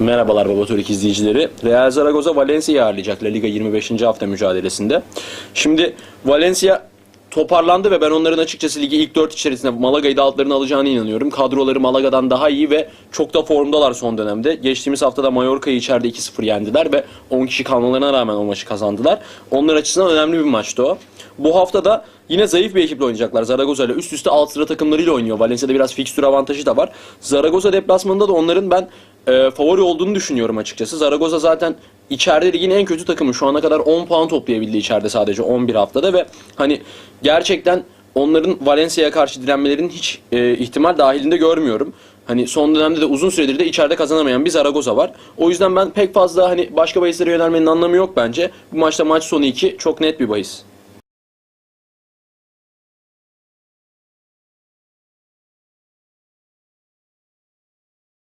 Merhabalar Baba Türk izleyicileri. Real Zaragoza Valencia'yı ağırlayacak La Liga 25. hafta mücadelesinde. Şimdi Valencia toparlandı ve ben onların açıkçası ligi ilk 4 içerisinde Malaga'yı da altlarına alacağına inanıyorum. Kadroları Malaga'dan daha iyi ve çok da formdalar son dönemde. Geçtiğimiz haftada Mallorca'yı içeride 2-0 yendiler ve 10 kişi kalmalarına rağmen o maçı kazandılar. Onlar açısından önemli bir maçtı o. Bu hafta da yine zayıf bir ekiple oynayacaklar. Zaragoza ile üst üste alt sıra takımlarıyla oynuyor. Valencia'da biraz fikstür avantajı da var. Zaragoza deplasmanında da onların ben e, favori olduğunu düşünüyorum açıkçası. Zaragoza zaten içeride ligin en kötü takımı. Şu ana kadar 10 puan toplayabildi içeride sadece 11 haftada ve hani gerçekten onların Valencia'ya karşı direnmelerinin hiç e, ihtimal dahilinde görmüyorum. Hani son dönemde de uzun süredir de içeride kazanamayan bir Zaragoza var. O yüzden ben pek fazla hani başka bahislere yönelmenin anlamı yok bence. Bu maçta maç sonu 2 çok net bir bahis.